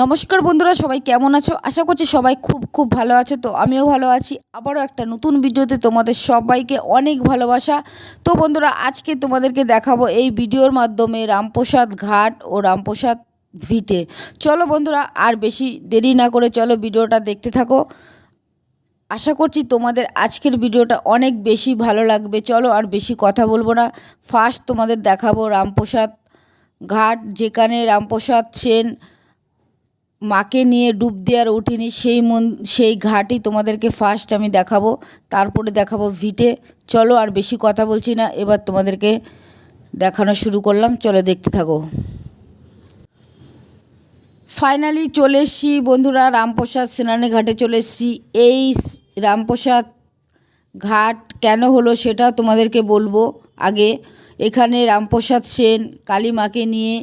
নমস্কার বন্ধুরা, সবাই কেমন আছো? আশা করছি সবাই খুব খুব ভালো আছো। তো আমিও ভালো আছি। আবারও একটা নতুন ভিডিওতে তোমাদের সবাইকে অনেক ভালোবাসা। তো বন্ধুরা, আজকে তোমাদেরকে দেখাবো এই ভিডিওর মাধ্যমে রামপ্রসাদ ঘাট ও রামপ্রসাদ ভিটে। চলো বন্ধুরা, আর বেশি দেরি না করে চলো ভিডিওটা দেখতে থাকো। আশা করছি তোমাদের আজকের ভিডিওটা অনেক বেশি ভালো লাগবে। চলো আর বেশি কথা বলব না। ফার্স্ট তোমাদের দেখাবো রামপ্রসাদ ঘাট, যেখানে রামপ্রসাদ সেন মাকে নিয়ে ডুব দেওয়ার উঠিনি, সেই মন, সেই ঘাটই তোমাদেরকে ফার্স্ট আমি দেখাবো। তারপরে দেখাবো ভিটে। চলো আর বেশি কথা বলছি না, এবার তোমাদেরকে দেখানো শুরু করলাম। চলো দেখতে থাকো। ফাইনালি চলে এসছি বন্ধুরা, রামপ্রসাদ সেনানি ঘাটে চলে এসছি। এই রামপ্রসাদ ঘাট কেন হলো সেটা তোমাদেরকে বলব। আগে এখানে রামপ্রসাদ সেন কালী মাকে নিয়ে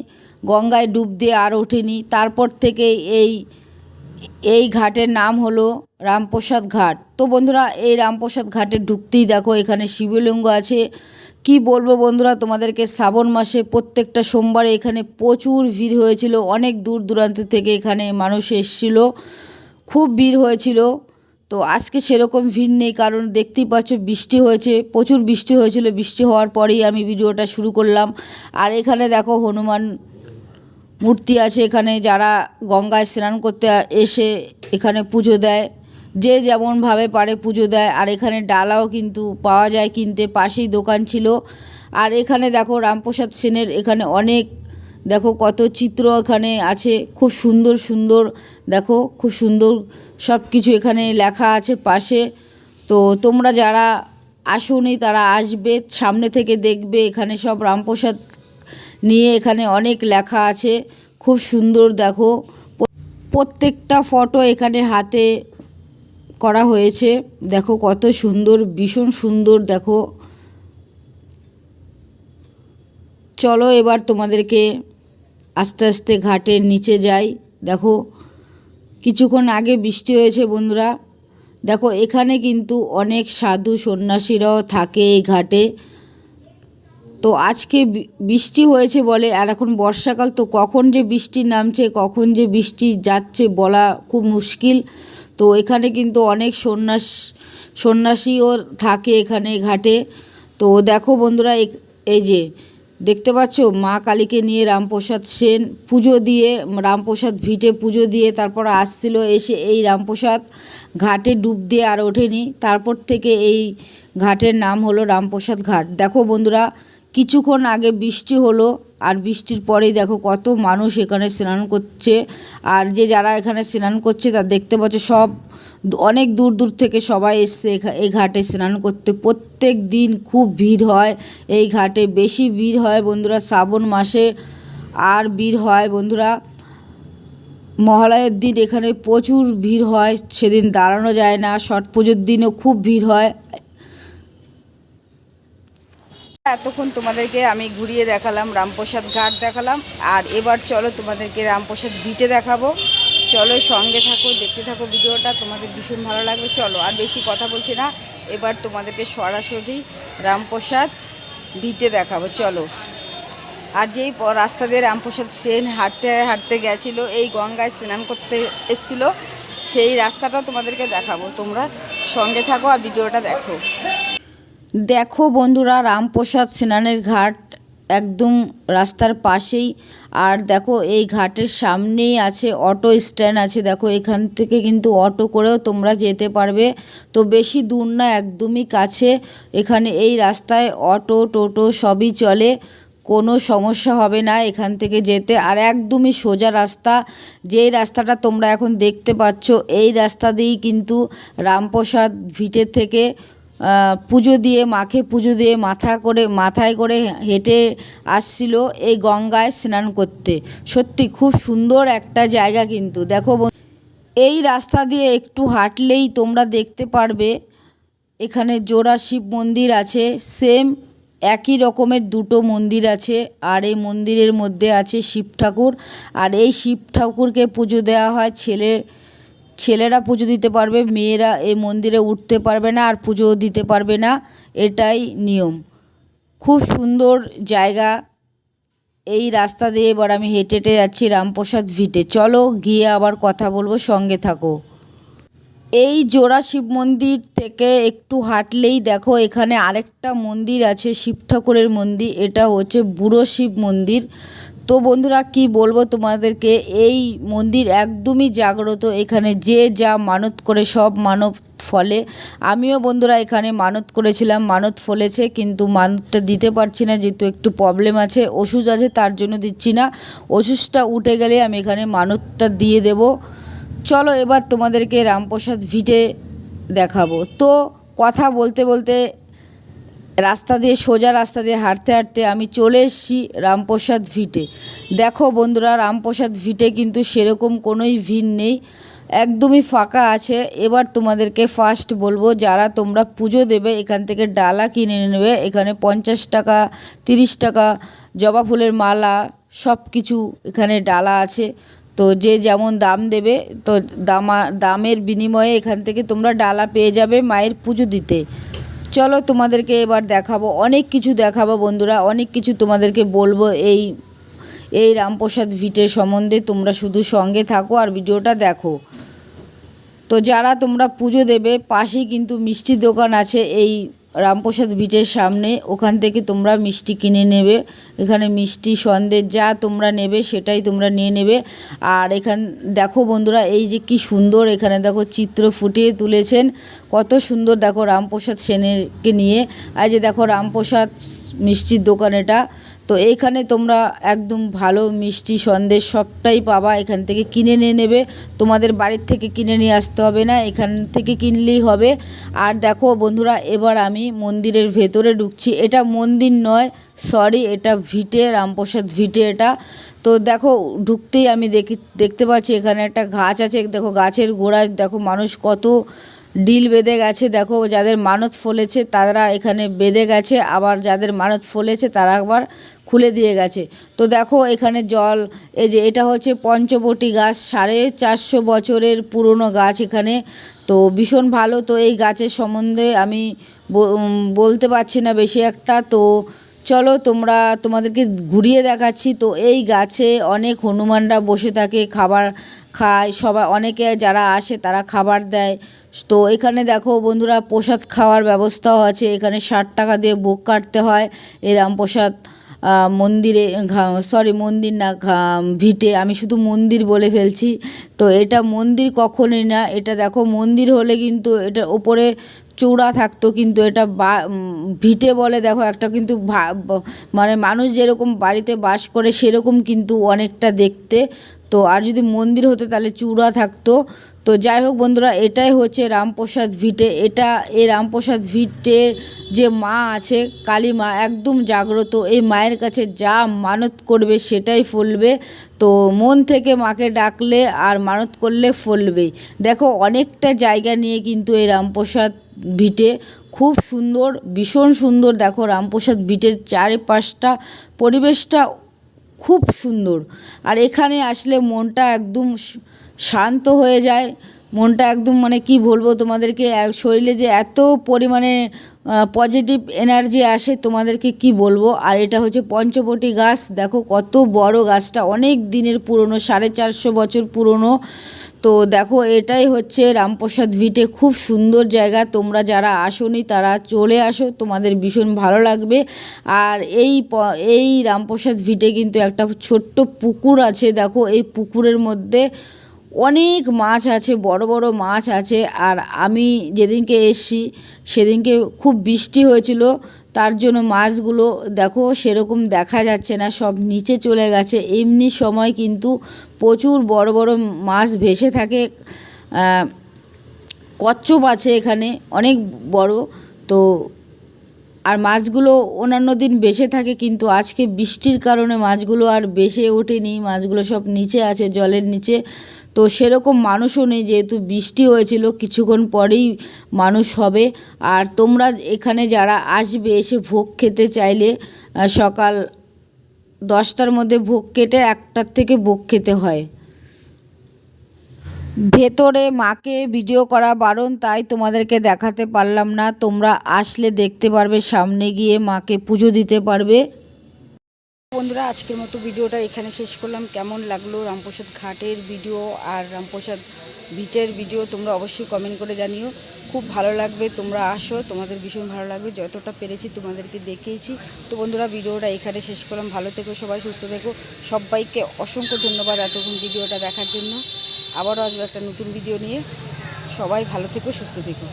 গঙ্গায় ডুব দিয়ে আর ওঠেনি। তারপর থেকে এই এই ঘাটের নাম হলো রামপ্রসাদ ঘাট। তো বন্ধুরা, এই রামপ্রসাদ ঘাটে ঢুকতেই দেখো, এখানে শিবলিঙ্গ আছে। কি বলব বন্ধুরা, তোমাদেরকে শ্রাবণ মাসে প্রত্যেকটা সোমবারে এখানে প্রচুর ভিড় হয়েছিল। অনেক দূর দূরান্ত থেকে এখানে মানুষ এসেছিল। খুব ভিড় হয়েছিল। তো আজকে সেরকম ভিড় নেই, কারণ দেখতেই পাচ্ছ বৃষ্টি হয়েছে, প্রচুর বৃষ্টি হয়েছিল। বৃষ্টি হওয়ার পরেই আমি ভিডিওটা শুরু করলাম। আর এখানে দেখো হনুমান মূর্তি আছে এখানে যারা গঙ্গায় স্নান করতে এসে এখানে পুজো দেয়। যে যেমনভাবে পারে পুজো দেয়। আর এখানে ডালাও কিন্তু পাওয়া যায় কিনতে। পাশেই দোকান ছিল। আর এখানে দেখো রামপ্রসাদ সেনের এখানে অনেক দেখো কত চিত্র এখানে আছে। খুব সুন্দর সুন্দর দেখো খুব সুন্দর সব কিছু এখানে লেখা আছে পাশে। তো তোমরা যারা আসোনি তারা আসবে, সামনে থেকে দেখবে এখানে সব রামপ্রসাদ নিয়ে এখানে অনেক লেখা আছে। খুব সুন্দর, দেখো। প্রত্যেকটা ফটো এখানে হাতে করা হয়েছে। দেখো কত সুন্দর, ভীষণ সুন্দর, দেখো। চলো এবার তোমাদেরকে আস্তে আস্তে ঘাটের নিচে যাই। দেখো, কিছুক্ষণ আগে বৃষ্টি হয়েছে বন্ধুরা। দেখো, এখানে কিন্তু অনেক সাধু সন্ন্যাসীরাও থাকে এই ঘাটে। তো আজকে বৃষ্টি হয়েছে বলে, আর এখন বর্ষাকাল, তো কখন যে বৃষ্টি নামছে, কখন যে বৃষ্টি যাচ্ছে বলা খুব মুশকিল। তো এখানে কিন্তু অনেক সন্ন্যাস, সন্ন্যাসীও থাকে এখানে ঘাটে। তো দেখো বন্ধুরা এই যে, দেখতে পাচ্ছ? মা কালীকে নিয়ে রামপ্রসাদ সেন পুজো দিয়ে, রামপ্রসাদ ভিটে পুজো দিয়ে তারপর আসছিল এসে এই রামপ্রসাদ ঘাটে ডুব দিয়ে আর ওঠেনি। তারপর থেকে এই ঘাটের নাম হলো রামপ্রসাদ ঘাট। দেখো বন্ধুরা কিছুক্ষণ আগে বৃষ্টি হলো, আর বৃষ্টির পরেই দেখো কত মানুষ এখানে স্নান করছে, আর যে যারা এখানে স্নান করছে তা দেখতে পাচ্ছ সব অনেক দূর দূর থেকে সবাই এসছে এই ঘাটে স্নান করতে। প্রত্যেক দিন খুব ভিড় হয় এই ঘাটে, বেশি ভিড় হয় বন্ধুরা শ্রাবণ মাসে, আর ভিড় হয় বন্ধুরা। মহালয়ের দিন এখানে প্রচুর ভিড় হয়, সেদিন দাঁড়ানো যায় না, ছট পুজোর দিনও খুব ভিড় হয়। এতক্ষণ তোমাদেরকে আমি ঘুরিয়ে দেখালাম, রামপ্রসাদ ঘাট দেখালাম। আর এবার চলো তোমাদেরকে রামপ্রসাদ বিটে দেখাবো। চলো সঙ্গে থাকো, দেখতে থাকো ভিডিওটা, তোমাদের ভীষণ ভালো লাগবে। চলো, আর বেশি কথা বলছি না। এবার তোমাদেরকে সরাসরি রামপ্রসাদ ভিটে দেখাবো। চলো। আর যেই রাস্তা দিয়ে রামপ্রসাদ সেন হাঁটতে হাঁটতে গেছিল, এই গঙ্গায় স্নান করতে এসেছিল, সেই রাস্তাটা তোমাদেরকে দেখাবো। তোমরা সঙ্গে থাকো আর ভিডিওটা দেখো। দেখো বন্ধুরা, রামপ্রসাদ স্নানের ঘাট একদম রাস্তার পাশেই। আর দেখো, এই ঘাটের সামনেই আছে অটো স্ট্যান্ড আছে। দেখো, এখান থেকে কিন্তু অটো করেও তোমরা যেতে পারবে। তো বেশি দূর না, একদমই কাছে। এখানে এই রাস্তায় অটো, টোটো সবই চলে। কোনো সমস্যা হবে না এখান থেকে যেতে। আর একদমই সোজা রাস্তা। যেই রাস্তাটা তোমরা এখন দেখতে পাচ্ছ, এই রাস্তা দিয়েই কিন্তু রামপ্রসাদ ভিটের থেকে পুজো দিয়ে, মাকে পুজো দিয়ে মাথা করে, মাথায় করে হেঁটে আসছিল এই গঙ্গায় স্নান করতে। সত্যি খুব সুন্দর একটা জায়গা কিন্তু। দেখো এই রাস্তা দিয়ে একটু হাঁটলেই তোমরা দেখতে পারবে, এখানে জোড়া শিব মন্দির আছে সেম একই রকমের দুটো মন্দির আছে, আর এই মন্দিরের মধ্যে আছে শিব ঠাকুর। আর এই শিব ঠাকুরকে পুজো দেওয়া হয় ছেলে ছেলেরা পুজো দিতে পারবে, মেয়েরা এই মন্দিরে উঠতে পারবে না আর পুজোও দিতে পারবে না, এটাই নিয়ম। খুব সুন্দর জায়গা, এই রাস্তা দিয়ে এবার আমি হেঁটে হেঁটে যাচ্ছি রামপ্রসাদ ভিটে। চলো গিয়ে আবার কথা বলব, সঙ্গে থাকো। এই জোড়া শিব মন্দির থেকে একটু হাঁটলেই দেখো, এখানে আরেকটা মন্দির আছে, শিব ঠাকুরের মন্দির, এটা হচ্ছে বুড়ো শিব মন্দির। তো বন্ধুরা, কি বলব তোমাদেরকে? এই মন্দির একদমই জাগ্রত। এখানে যে যা মানত করে সব মানব ফলে। আমিও বন্ধুরা এখানে মানত করেছিলাম, মানত ফলেছে, কিন্তু মানতটা দিতে পারছি না, যেহেতু একটু প্রবলেম আছে, ওষুধ আছে, তার জন্য দিচ্ছি না। ওষুধটা উঠে গেলে আমি এখানে মানতটা দিয়ে দেবো। চলো এবার তোমাদেরকে রামপ্রসাদ ভিটে দেখাবো। তো কথা বলতে বলতে রাস্তা দিয়ে, সোজা রাস্তা দিয়ে হাঁটতে হাঁটতে আমি চলে এসেছি রামপ্রসাদ ভিটে। দেখো বন্ধুরা, রামপ্রসাদ ভিটে কিন্তু সেরকম কোনোই ভিড় নেই, একদমই ফাঁকা আছে। এবার তোমাদেরকে ফার্স্ট বলব, যারা তোমরা পুজো দেবে, এখান থেকে ডালা কিনে নেবে, এখানে পঞ্চাশ টাকা, তিরিশ টাকা, জবা ফুলের মালা সব কিছু এখানে ডালা আছে। তো যে যেমন দাম দেবে, তো দামা, দামের বিনিময়ে এখান থেকে তোমরা ডালা পেয়ে যাবে মায়ের পুজো দিতে। চলো তোমাদেরকে এবার দেখাবো, অনেক কিছু দেখাবো বন্ধুরা, অনেক কিছু তোমাদেরকে বলব এই এই রামপ্রসাদ ভিটের সম্বন্ধে, তোমরা শুধু সঙ্গে থাকো আর ভিডিওটা দেখো। তো যারা তোমরা পুজো দেবে, পাশেই কিন্তু মিষ্টি দোকান আছে, এই রামপ্রসাদ বিচের সামনে, ওখান থেকে তোমরা মিষ্টি কিনে নেবে। এখানে মিষ্টি সন্দেশ যা তোমরা নেবে সেটাই তোমরা নিয়ে নেবে। আর এখান, দেখো বন্ধুরা, এই যে কি সুন্দর এখানে দেখো চিত্র ফুটিয়ে তুলেছেন। কত সুন্দর দেখো রামপ্রসাদ সেনেরকে নিয়ে। আর যে দেখো রামপ্রসাদ মিষ্টির দোকান এটা। তো এইখানে তোমরা একদম ভালো, মিষ্টি সন্দেশ সবটাই পাবা। এখান থেকে কিনে নিয়ে নেবে। তোমাদের বাড়ির থেকে কিনে নিয়ে আসতে হবে না, এখান থেকে কিনলেই হবে। আর দেখো বন্ধুরা, এবার আমি মন্দিরের ভেতরে ঢুকছি। এটা মন্দির নয় সরি এটা ভিটে, রামপ্রসাদ ভিটে এটা। তো দেখো, ঢুকতেই আমি দেখি, দেখতে পাচ্ছি এখানে একটা গাছ আছে। দেখো গাছের গোড়ায়, দেখো মানুষ কত ডিল বেঁধে গেছে। দেখো যাদের মানত ফলেছে, তারা এখানে বেঁধে গেছে। আবার যাদের মানত ফলেছে, তারা আবার খুলে দিয়ে গেছে। তো দেখো এখানে জল, এই যে এটা হচ্ছে পঞ্চবটি গাছ, সাড়ে চারশো বছরের পুরনো গাছ এখানে। তো ভীষণ ভালো, তো এই গাছের সম্বন্ধে আমি বলতে পারছি না বেশি একটা। তো চলো তোমরা, তোমাদেরকে ঘুরিয়ে দেখাচ্ছি। তো এই গাছে অনেক হনুমানরা বসে থাকে, খাবার খায়। সবাই অনেকে যারা আসে তারা খাবার দেয়। তো এখানে দেখো বন্ধুরা, প্রসাদ খাওয়ার ব্যবস্থাও আছে। এখানে ষাট টাকা দিয়ে বুক কাটতে হয়। এই রামপ্রসাদ মন্দিরে সরি মন্দির না ভিটে, আমি শুধু মন্দির বলে ফেলছি। তো এটা মন্দির কখনোই না, এটা দেখো, মন্দির হলে কিন্তু এটা ওপরে চূড়া থাকতো, কিন্তু এটা বা ভিটে বলে দেখো, একটা কিন্তু মানে মানুষ যেরকম বাড়িতে বাস করে, সেরকম কিন্তু অনেকটা দেখতে। তো আর যদি মন্দির হতো, তাহলে চূড়া থাকতো। তো যাই হোক বন্ধুরা, এটাই হচ্ছে রামপ্রসাদ ভিটে। এটা, এই রামপ্রসাদ ভিটের যে মা আছে কালী মা একদম জাগ্রত। এই মায়ের কাছে যা মানত করবে সেটাই ফলবে। তো মন থেকে মাকে ডাকলে আর মানত করলে ফলবেই। দেখো, অনেকটা জায়গা নিয়ে কিন্তু এই রামপ্রসাদ ভিটে খুব সুন্দর, ভীষণ সুন্দর। দেখো, রামপ্রসাদ ভিটের চারিপাশটা, পরিবেশটা খুব সুন্দর। আর এখানে আসলে মনটা একদম শান্ত হয়ে যায়। মনটা একদম মানে কি বলব তোমাদেরকে শরীরে যে এত পরিমাণে পজিটিভ এনার্জি আসে তোমাদেরকে কি বলব? আর এটা হচ্ছে পঞ্চবটি গাছ, দেখো কত বড় গাছটা, অনেক দিনের পুরনো, সাড়ে চারশো বছর পুরনো। তো দেখো এটাই হচ্ছে রামপ্রসাদ ভিটে, খুব সুন্দর জায়গা, তোমরা যারা আসোনি তারা চলে আসো, তোমাদের ভীষণ ভালো লাগবে। আর এই এই রামপ্রসাদ ভিটে কিন্তু একটা ছোট্ট পুকুর আছে, দেখো এই পুকুরের মধ্যে অনেক মাছ আছে, বড় বড় মাছ আছে, আর আমি যেদিনকে এসছি সেদিনকে খুব বৃষ্টি হয়েছিল, তার জন্য মাছগুলো দেখো সেরকম দেখা যাচ্ছে না, সব নিচে চলে গেছে। এমনি সময় কিন্তু প্রচুর বড় বড় মাছ ভেসে থাকে কচ্ছপ আছে এখানে, অনেক বড়। তো, আর মাছগুলো অন্যান্য দিন বেসে থাকে, কিন্তু আজকে বৃষ্টির কারণে মাছগুলো আর বেসে ওঠেনি, মাছগুলো সব নিচে আছে, জলের নিচে। তো সেরকম মানুষও নেই, যেহেতু বৃষ্টি হয়েছিল, কিছুক্ষণ পরেই মানুষ হবে। আর তোমরা এখানে যারা আসবে, এসে ভোগ খেতে চাইলে সকাল দশটার মধ্যে ভোগ কেটে একটার থেকে ভোগ খেতে হয়। ভেতরে মাকে ভিডিও করা বারণ, তাই তোমাদেরকে দেখাতে পারলাম না। তোমরা আসলে দেখতে পারবে, সামনে গিয়ে মাকে পুজো দিতে পারবে। বন্ধুরা, আজকের মতো ভিডিওটা এখানে শেষ করলাম। কেমন লাগল রামপ্রসাদ ঘাটের ভিডিও আর রামপ্রসাদ ভিটের ভিডিও তোমরা অবশ্যই কমেন্ট করে জানিও। খুব ভালো লাগবে, তোমরা আসো, তোমাদের ভীষণ ভালো লাগবে। যতটা পেরেছি তোমাদেরকে দেখিয়েছি। তো বন্ধুরা, ভিডিওটা এখানে শেষ করলাম। ভালো থেকো সবাই, সুস্থ থেকো। সবাইকে অসংখ্য ধন্যবাদ এতক্ষণ ভিডিওটা দেখার জন্য। আবারও আসব একটা নতুন ভিডিও নিয়ে। সবাই ভালো থেকো, সুস্থ থেকো।